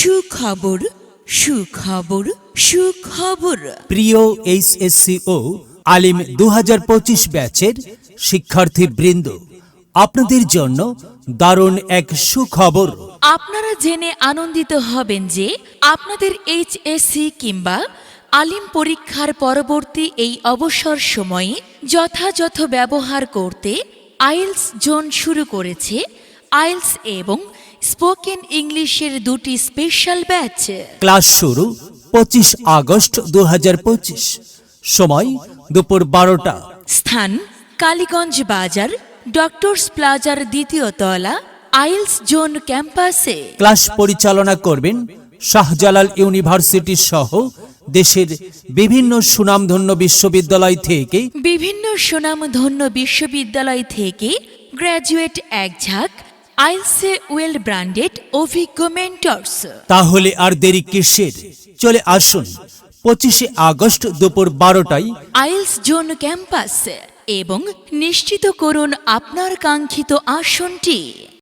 সুখবর সুখবর সুখবর। প্রিয় এইচএসসি ও আলিম দুহাজার পঁচিশ ব্যাচের শিক্ষার্থী বৃন্দ আপনাদের জন্য দারুণ এক সুখবর। আপনারা জেনে আনন্দিত হবেন যে আপনাদের এইচএসসি কিংবা আলিম পরীক্ষার পরবর্তী এই অবসর সময়ে যথাযথ ব্যবহার করতে আইলস জোন শুরু করেছে। আইলস এবং স্পোকেন ইংলিশের দুটি স্পেশাল ব্যাচ। ক্লাস শুরু পঁচিশ আগস্ট দুহাজার পঁচিশ। সময় দুপুর বারোটা। স্থান কালীগঞ্জ বাজার ডক্টরস প্লাজার দ্বিতীয় তলা আইলস জোন ক্যাম্পাসে। ক্লাস পরিচালনা করবেন শাহজালাল ইউনিভার্সিটি সহ দেশের বিভিন্ন সুনামধন্য বিশ্ববিদ্যালয় থেকে বিভিন্ন সুনামধন্য বিশ্ববিদ্যালয় থেকে গ্র্যাজুয়েট এক ঝাঁক আইলসে ওয়েল ব্র্যান্ডেড অভিজ্ঞ মেন্টরস। তাহলে আর দেরি কিসের? চলে আসুন পঁচিশে আগস্ট দুপুর বারোটায় আইলস জোন ক্যাম্পাস এবং নিশ্চিত করুন আপনার কাঙ্ক্ষিত আসনটি।